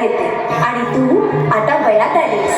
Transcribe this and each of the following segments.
घेते. आणि तू आता वयात आलीस.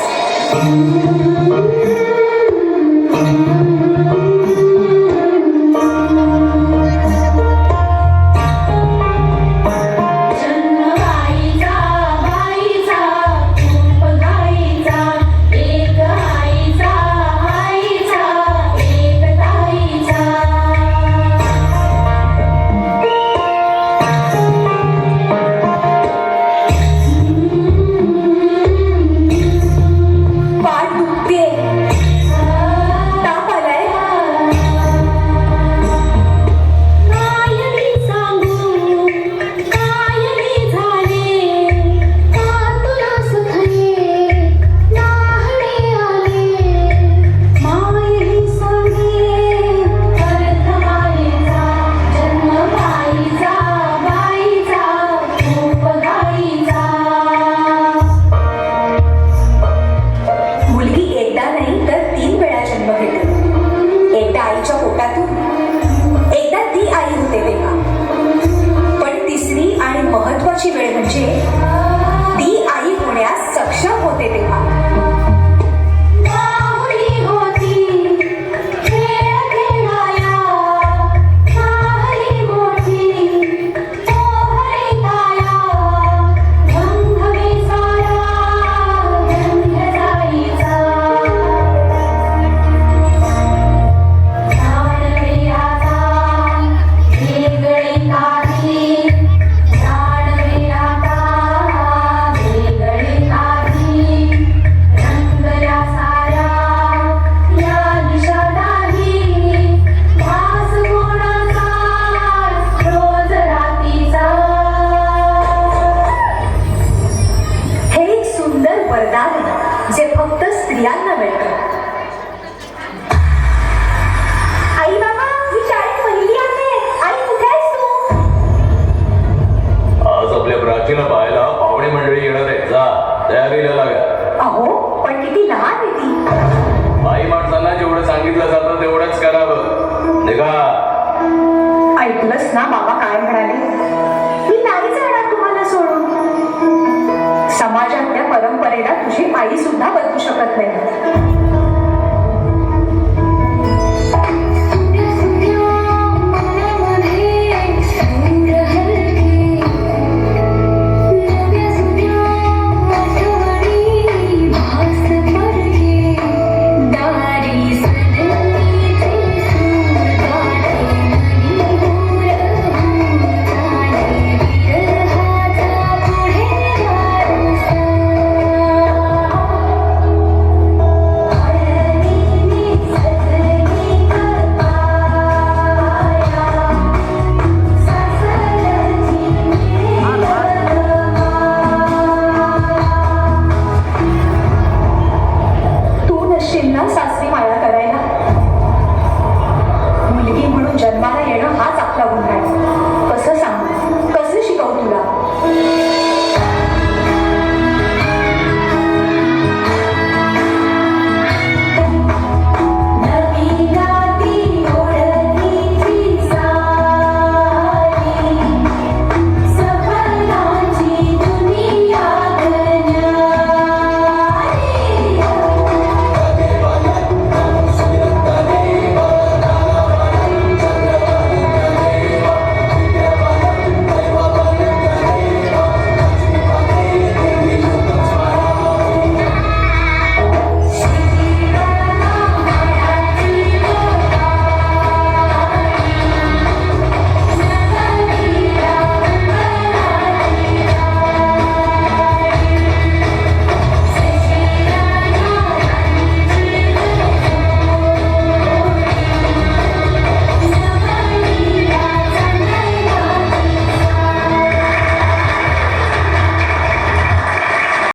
वरदान जे फक्त स्त्रियांना मिळतं. प्राचीला पाहायला पाहुणे मंडळी येणार आहे जा तयारीला लागा. अहो पण किती लहान आहे ती. बाई माणसांना जेवढं सांगितलं जातं तेवढंच करावं. निघा. ऐकलंस ना बाबा काय म्हणाले. काही आई सुद्धा बदलू शकत नाही.